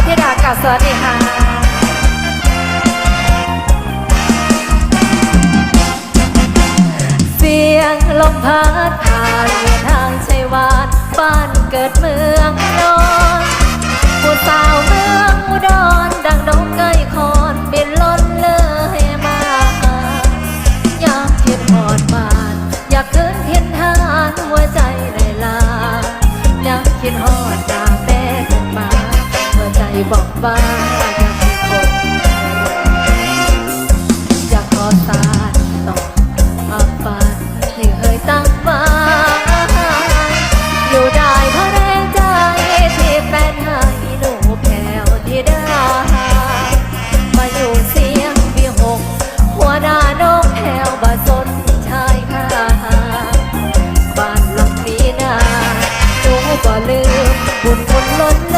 าวธิดากับสวัสดีค่ะเสียงลมพัดผ่านทางชัยวานบ้านเกิดเมืองนอนผู้สาวเมืองอุดรดังนกเกยคอนบินล้นเลยมา อยากเห็นหอดบานอยากคืนเทียนทานหัวใจได้ลาอยากคิดหอดจา บอกว่าอยากเป็คนอยากขอสารต่ออาบาให้เคยตั้งมาอยู่ได้เพราใจที่แฟนให้หนูแผ่ที่ได้มาอยู่เสียงวิหกหัวหน้าน้แผ่บาสนชายค่ะบ้านหลังนี้นาหนูก็ลืมบุญคนล้น